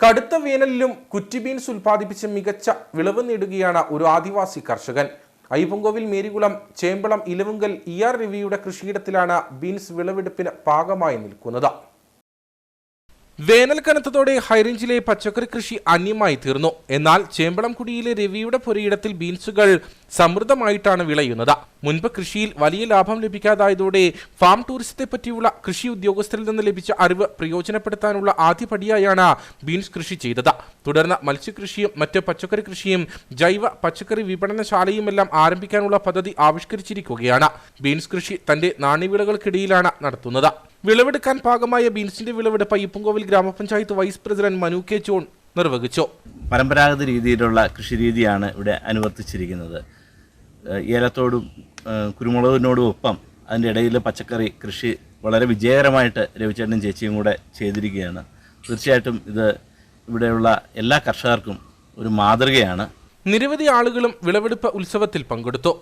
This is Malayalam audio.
കടുത്ത വേനലിലും കുറ്റി ബീൻസ് ഉൽപ്പാദിപ്പിച്ച് മികച്ച വിളവ് നേടുകയാണ് ഒരു ആദിവാസി കർഷകൻ. അയ്യപ്പൻകോവിൽ മേരികുളം ചേമ്പളം ഇലവുങ്കൽ ഇ ആർ രവിയുടെ കൃഷിയിടത്തിലാണ് ബീൻസ് വിളവെടുപ്പിന് പാകമായി നിൽക്കുന്നത്. വേനൽ കനത്തതോടെ ഹൈറേഞ്ചിലെ പച്ചക്കറി കൃഷി അന്യമായി തീർന്നു. എന്നാൽ ചേമ്പളംകുടിയിലെ രവിയുടെ പുരയിടത്തിൽ ബീൻസുകൾ സമൃദ്ധമായിട്ടാണ് വിളയുന്നത്. മുൻപ് കൃഷിയിൽ വലിയ ലാഭം ലഭിക്കാതായതോടെ ഫാം ടൂറിസത്തെ പറ്റിയുള്ള കൃഷി ഉദ്യോഗസ്ഥരിൽ നിന്ന് ലഭിച്ച അറിവ് പ്രയോജനപ്പെടുത്താനുള്ള ആദ്യപടിയായാണ് ബീൻസ് കൃഷി ചെയ്തത്. തുടർന്ന് മത്സ്യകൃഷിയും മറ്റ് പച്ചക്കറി കൃഷിയും ജൈവ പച്ചക്കറി വിപണനശാലയുമെല്ലാം ആരംഭിക്കാനുള്ള പദ്ധതി ആവിഷ്കരിച്ചിരിക്കുകയാണ്. ബീൻസ് കൃഷി തന്റെ നാണ്യവിളകൾക്കിടയിലാണ് നടത്തുന്നത്. വിളവെടുക്കാൻ പാകമായ ബീൻസിന്റെ വിളവെടുപ്പ് Ayyappankovil grama panchayat vice president Manu K John നിർവഹിച്ചു. പരമ്പരാഗത രീതിയിലുള്ള കൃഷി രീതിയാണ് ഇവിടെ അനുവർത്തിച്ചിരിക്കുന്നത്. ഏലത്തോടും കുരുമുളകിനോടും ഒപ്പം അതിന്റെ ഇടയിൽ പച്ചക്കറി കൃഷി വളരെ വിജയകരമായിട്ട് രവിചേട്ടനും ചേച്ചിയും കൂടെ ചെയ്തിരിക്കുകയാണ്. തീർച്ചയായിട്ടും ഇത് ഇവിടെയുള്ള എല്ലാ കർഷകർക്കും ഒരു മാതൃകയാണ്. നിരവധി ആളുകളും വിളവെടുപ്പ് ഉത്സവത്തിൽ പങ്കെടുത്തു.